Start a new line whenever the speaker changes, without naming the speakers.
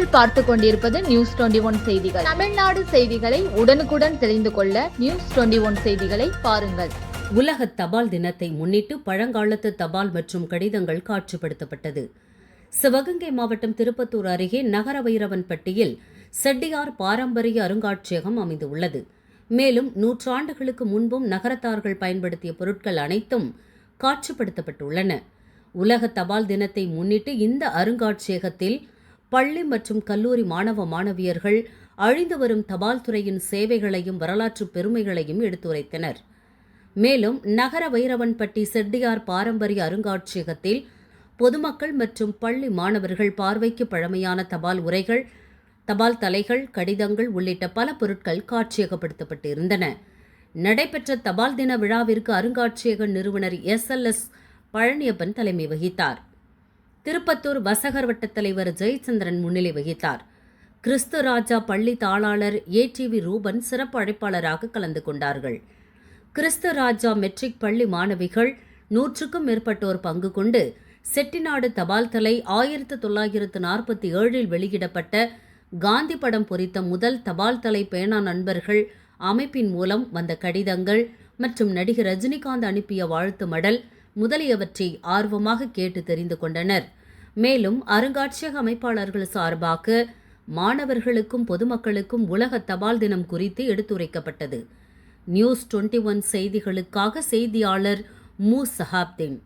நீங்கள் பார்த்து கொண்டிருப்பது நியூஸ் டுவெண்டி ஒன் செய்திகள். தமிழ்நாடு செய்திகளை உடனுக்குடன் தெரிந்து கொள்ள நியூஸ் டுவெண்டி ஒன் செய்திகளை பாருங்கள்.
உலக தபால் தினத்தை முன்னிட்டு பழங்காலத்து தபால் மற்றும் கடிதங்கள் காட்சிப்படுத்தப்பட்டது. சிவகங்கை மாவட்டம் திருப்பத்தூர் அருகே நகர வைரவன்பட்டியில் செட்டியார் பாரம்பரிய அருங்காட்சியகம் அமைந்துள்ளது. மேலும் நூற்றாண்டுகளுக்கு முன்பும் நகரத்தார்கள் பயன்படுத்திய பொருட்கள் அனைத்தும் காட்சிப்படுத்தப்பட்டுள்ளன. உலக தபால் தினத்தை முன்னிட்டு இந்த அருங்காட்சியகத்தில் பள்ளி மற்றும் கல்லூரி மாணவ மாணவியர்கள் அழிந்து வரும் தபால் துறையின் சேவைகளையும் வரலாற்று பெருமைகளையும் எடுத்துரைத்தனர். மேலும் நகர வைரவன்பட்டி செட்டியார் பாரம்பரிய அருங்காட்சியகத்தில் பொதுமக்கள் மற்றும் பள்ளி மாணவர்கள் பார்வைக்கு பழமையான தபால் உரைகள் தபால் தலைகள் கடிதங்கள் உள்ளிட்ட பல பொருட்கள் காட்சியகப்படுத்தப்பட்டு இருந்தன நடைபெற்ற தபால் தின விழாவிற்கு அருங்காட்சியக நிறுவனர் எஸ் எல்எஸ் பழனியப்பன் தலைமை வகித்தார். திருப்பத்தூர் வசகர் வட்ட தலைவர் ஜெயச்சந்திரன் முன்னிலை வகித்தார். கிறிஸ்து ராஜா பள்ளி தாளாளர் ஏடிவி ரூபன் சிறப்பு அழைப்பாளராக கலந்து கொண்டார்கள். கிறிஸ்து ராஜா மெட்ரிக் பள்ளி மாணவிகள் நூற்றுக்கும் மேற்பட்டோர் பங்கு கொண்டு செட்டிநாடு தபால் தலை ஆயிரத்து தொள்ளாயிரத்து நாற்பத்தி ஏழில் வெளியிடப்பட்ட காந்தி படம் பொறித்த முதல் தபால் தலை பேனா நண்பர்கள் அமைப்பின் மூலம் வந்த கடிதங்கள் மற்றும் நடிகர் ரஜினிகாந்த் அனுப்பிய வாழ்த்து மடல் முதலியவற்றை ஆர்வமாக கேட்டு தெரிந்து கொண்டனர். மேலும் அருங்காட்சியக அமைப்பாளர்கள் சார்பாக மாணவர்களுக்கும் பொதுமக்களுக்கும் உலக தபால் தினம் குறித்து எடுத்துரைக்கப்பட்டது. நியூஸ் டுவெண்ட்டி ஒன் செய்திகளுக்காக செய்தியாளர் மு. சஹாப்தீன்.